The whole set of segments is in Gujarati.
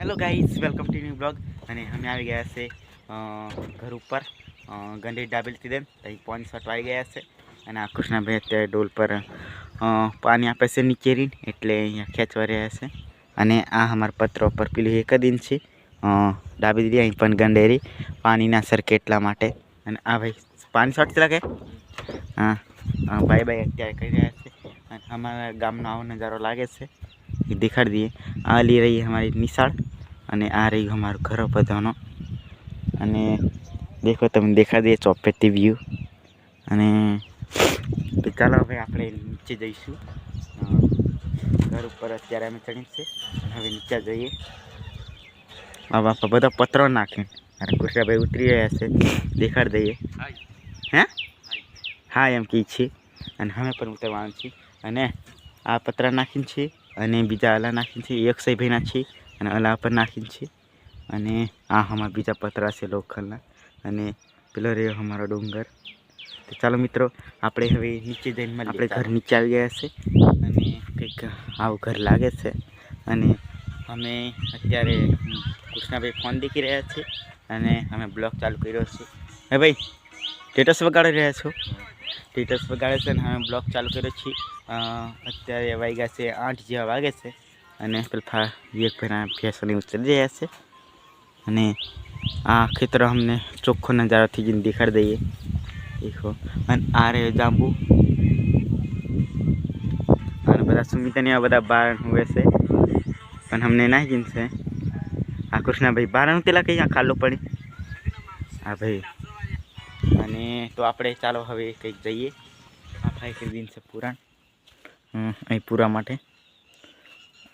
Hello guys welcome to new blog અને અમે આવી ગયા છે ઘર ઉપર. ગંડી ડાબેલથી દેમ અહીં પોઈન્ટ શોટ આવી ગયા છે. અને આ કૃષ્ણાભાઈ અત્યારે ડોલ પર પાણી આપે છે નીચેરી એટલે અહીંયા ખેંચવા રહ્યા છે. અને આ અમારા પત્ર ઉપર પેલું એક ઇંચ છે. ડાબી દીધી અહીં પણ ગંડેરી, પાણીના સરકે એટલા માટે. અને આ ભાઈ, પાણી છાંટતી લાગે? હા ભાઈ બાય અત્યારે કરી રહ્યા છે. અને અમારા ગામનો આવો નજારો લાગે છે. દેખાડી દઈએ. આ લઈ રહી હમારી નિશાળ અને આ રહ્યું અમારું ઘર બધાનો. અને દેખો તમે દેખા દઈએ ચોપેટી વ્યૂ અને ચાલો હવે આપણે નીચે જઈશું. ઘર ઉપર અત્યારે અમે ચડી છે. અને હવે નીચે જઈએ. આ બાપા બધા પત્રો નાખે. અરે કૃષ્ણભાઈ ઉતરી રહ્યા છે. દેખાડી દઈએ. હે? હા, એમ કહે છે. અને અમે પણ ઉતરવાનું છીએ. અને આ પતરા નાખીને છીએ અને બીજા અલા નાખીને છે. એક ભાઈના છે. અને અલા પર નાખીને છે. અને આ અમારા બીજા પતરા છે લોખલના અને પેલો રહ્યો અમારો ડુંગર. તો ચાલો મિત્રો, આપણે હવે નીચે જઈને આપણે ઘર નીચે આવી ગયા છે. અને કંઈક આવું ઘર લાગે છે. અને અમે અત્યારે કૃષ્ણાભાઈ ફોન દેખી રહ્યા છે. અને અમે બ્લોગ ચાલુ કર્યો છે. હે ભાઈ સ્ટેટસ વગાડી રહ્યા છો? સ્ટેટસ વગાડે છે અને અમે બ્લોગ ચાલુ કર્યો છીએ અત્યારે વાગ્યા છે આઠ જેવા વાગે છે. અને પેલા વિવેકભાઈના ભેંસોની ઉતરી રહ્યા છે અને આ ખેતર અમને ચોખ્ખો નજારાથી જઈને દેખાડી દઈએ. દેખો અને આ રે જાંબુ. અને બધા સુમિતને આ બધા બાર હોય છે. પણ અમને ના છે. આ કૃષ્ણાભાઈ બારણ પેલા કઈ આ ખાલો પડી? હા ભાઈ. અને તો આપણે ચાલો હવે કંઈક જઈએ. આ ભાઈ કરી દિન છે પુરાણ. અહીં પૂરા માટે.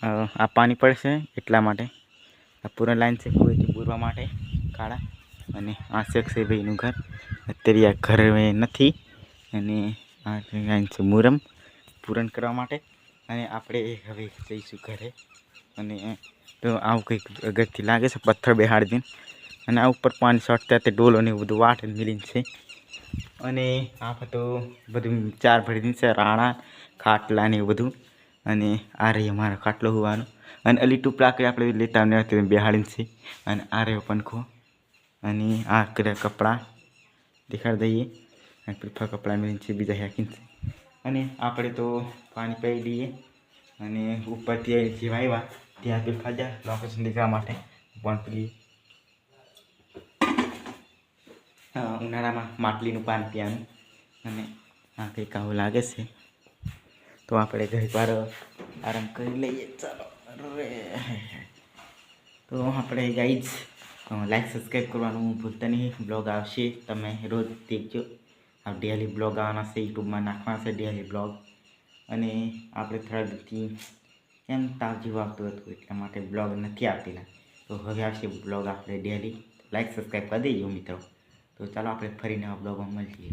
આ પાણી પડશે એટલા માટે. આ પૂરણ લાઈન છે કુવેથી પૂરવા માટે કાળા અને આ શેખ ભાઈનું ઘર. અત્યારે આ ઘર નથી. અને આ લાઈન છે મુરમ, પૂરણ કરવા માટે. અને આપણે હવે જઈશું ઘરે. અને તો આવું કંઈક અગરથી લાગે છે, પથ્થર બેહાડી દઈને અને આ ઉપર પાણી સટતા તે ડોલો ને બધું વાટ મિલીન છે. અને આ તો બધું ચાર ભરી છે, રાણા, ખાટલા ને બધું. અને આ રહી અમારો ખાટલો હોવાનો. અને અલી ટુપલાકડી આપણે લેતા ને બેહાડીને છે. અને આ રહ્યો પંખો. અને આ કર્યા કપડાં. દેખાડી દઈએ. અને પીફા કપડાં મેળવીને છે, બીજા હેકીને છે. અને આપણે તો પાણી પી લઈએ. અને ઉપરથી જેવા આવ્યા ત્યાં પીફા જા, લોકેશન દેખાવા માટે. પણ પેલી ઉનાળામાં માટલીનું પાણી પીવાનું. અને આ કંઈક આવું લાગે છે. તો આપણે ઘણી વાર આરામ કરી લઈએ. ચાલો તો આપણે ગાઈઝ લાઈક સબસ્ક્રાઈબ કરવાનું ભૂલતા નહીં. બ્લોગ આવશે, તમે રોજ દેખજો. આ ડેલી બ્લોગ આવવાના છે યુટ્યુબમાં નાખવાના છે ડેલી બ્લોગ અને આપણે થોડા દિવસથી એમ તાવ જેવું આવતું હતું, એટલા માટે બ્લોગ નથી આપેલા. તો હવે આવશે બ્લોગ આપણે ડેલી લાઈક સબસ્ક્રાઈબ કરી દેજો મિત્રો. તો ચાલો, આપણે ફરીને આ બ્લોગમાં મળીએ.